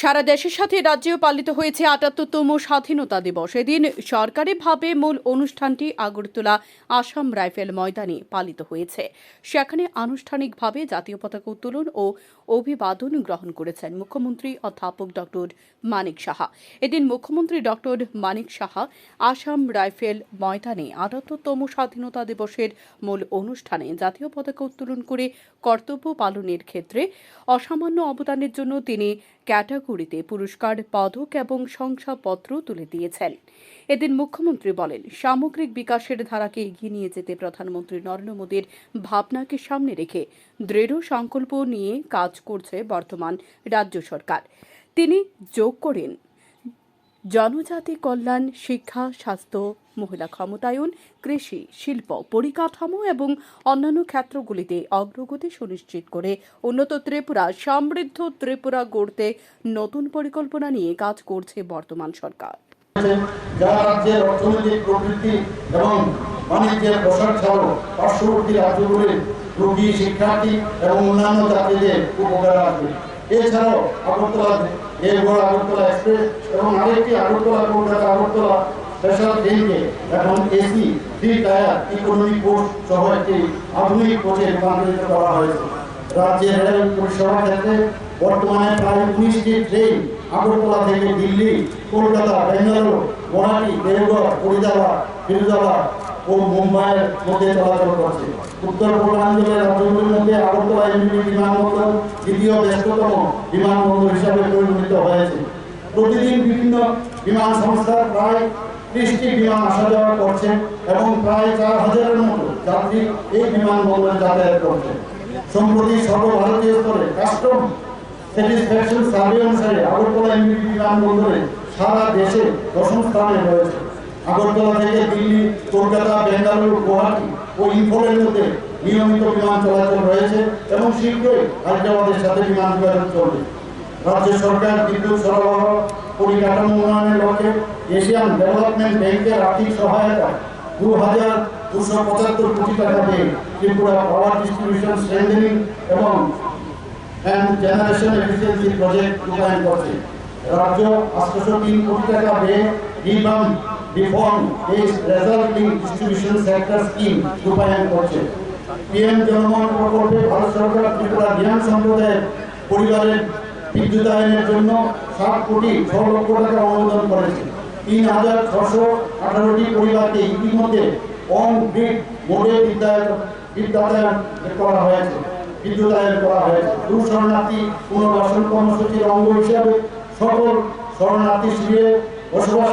সারা দেশের সাথে রাজ্যেও পালিত হয়েছে আটাত্তরতম স্বাধীনতা দিবস। এদিন সরকারিভাবে মূল অনুষ্ঠানটি আগরতলা আসাম রাইফেল ময়দানে পালিত হয়েছে। সেখানে আনুষ্ঠানিকভাবে জাতীয় পতাকা উত্তোলন ও অভিবাদন গ্রহণ করেছেন মুখ্যমন্ত্রী অধ্যাপক ডক্টর মানিক সাহা। এদিন মুখ্যমন্ত্রী ডক্টর মানিক সাহা আসাম রাইফেল ময়দানে আটাত্তরতম স্বাধীনতা দিবসের মূল অনুষ্ঠানে জাতীয় পতাকা উত্তোলন করে কর্তব্য পালনের ক্ষেত্রে অসামান্য অবদানের জন্য তিনি ক্যাটাগরিতে পুরস্কার, পদক এবং শংসাপত্র তুলে দিয়েছেন। এদিন মুখ্যমন্ত্রী বলেন, সামগ্রিক বিকাশের ধারাকে এগিয়ে নিয়ে যেতে প্রধানমন্ত্রী নরেন্দ্র মোদীর ভাবনাকে সামনে রেখে দৃঢ় সংকল্প নিয়ে কাজ করছে বর্তমান রাজ্য সরকার। তিনি যোগ করেন। জনজাতি কল্যাণ, শিক্ষা, স্বাস্থ্য, মহিলা ক্ষমতায়ন, কৃষি, শিল্প, পরিকাঠামো এবং অন্যান্য ক্ষেত্রগুলিতে অগ্রগতি সুনিশ্চিত করে উন্নত ত্রিপুরা, সমৃদ্ধ ত্রিপুরা গড়তে নতুন পরিকল্পনা নিয়ে কাজ করছে বর্তমান সরকার। শিক্ষার্থী এবং অন্যান্য যাত্রীদের উপকার আসবে। এছাড়াও আগরতলা দেড়গড় আগরতলা এক্সপ্রেস এবং আরেকটি আগরতলা, কলকাতা আগরতলা স্পেশাল ট্রেনকে এখন AC three tier economy coach সহ একটি আধুনিক কোচে রূপান্তরিত করা হয়েছে। রাজ্যের রেল পরিষেবা ক্ষেত্রে বর্তমানে প্রায় উনিশটি ট্রেন আগরতলা থেকে দিল্লি, কলকাতা বেঙ্গালুরু গুয়াহাটি দেওঘর ফরিদাবাদ ফিরোজাবাদ এবং প্রায় চার হাজারের মতো এই বিমানবন্দরে করছে। সম্প্রতি সর্বভারতীয় সারা দেশে দশম স্থানে রয়েছে। আগরতলা থেকে দিল্লি, কলকাতা, বেঙ্গালুরু, গুয়াহাটি ও ইম্ফলের মধ্যে নিয়মিত বিমান চলাচল রয়েছে এবং শীঘ্রই হায়দ্রাবাদের সাথে বিমান যোগাযোগ চলবে। রাজ্য সরকার বিদ্যুৎ সরবরাহ, পরিকাঠামো উন্নয়নের লক্ষ্যে এশিয়ান ডেভেলপমেন্ট ব্যাংকের আর্থিক সহায়তা দু হাজার দুশো পঁচাত্তর কোটি টাকা দিয়ে ত্রিপুরা পাওয়ার ডিস্ট্রিবিউশন স্ট্রেন্থেনিং এবং অ্যান্ড জেনারেশন এফিসিয়েন্সি প্রজেক্ট রূপায়ণ করছে। রাজ্য আটশোশো তিন কোটি টাকা ব্যয়ে revamped reform based resulting distribution sector scheme রূপায়ণ করছে। পিএম জনগণ প্রকল্পে ভারত সরকার ত্রিপুরা জ্ঞান সম্প্রদায়ের পরিবারের বিদ্যুতায়নের জন্য সাত কোটি ছ লক্ষ টাকা অনুমোদন করেছে। তিন হাজার ছশো আঠারোটি পরিবারকে ইতিমধ্যে অন গ্রিড মোডে বিদ্যায়ন বিদ্যায়ন করা হয়েছে। বিদ্যুতায়ন করা হয়েছে। দূর শরণার্থী পুনর্বাসন কর্মসূচির অঙ্গ হিসাবে সকল শরণার্থী শিবিরে বসবাস